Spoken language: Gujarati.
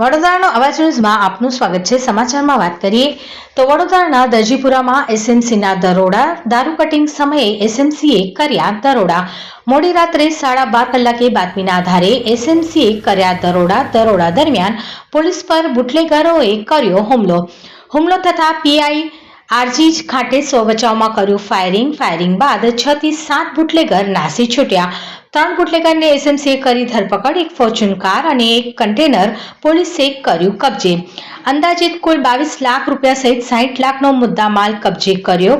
વડોદરાનો અવાજ ન્યૂઝમાં આપનું સ્વાગત છે. સમાચારમાં વાત કરીએ તો વડોદરાના દરજીપુરામાં એસએમસીના દરોડા, દારૂ કટિંગ સમયે એસએમસીએ કર્યા દરોડા. મોડી રાત્રે સાડા બાર કલાકે બાતમીના આધારે એસએમસીએ કર્યા દરોડા. દરોડા દરમિયાન પોલીસ પર બુટલેગરોએ કર્યો હુમલો. હુમલો થતાં પીઆઈ આરજી ખાતે સો બચાવમાં કર્યું ફાયરિંગ ફાયરિંગ બાદ છ થી સાત બુટલેગર નાસી છૂટ્યા. ત્રણ બુટલેગરને એસએમસીએ કરી ધરપકડ, એક ફોર્ચ્યુન કાર અને એક કન્ટેનર પોલીસે કર્યું કબજે. અંદાજિત કુલ બાવીસ લાખ રૂપિયા સહિત સાહીઠ લાખનો મુદ્દામાલ કબજે કર્યો.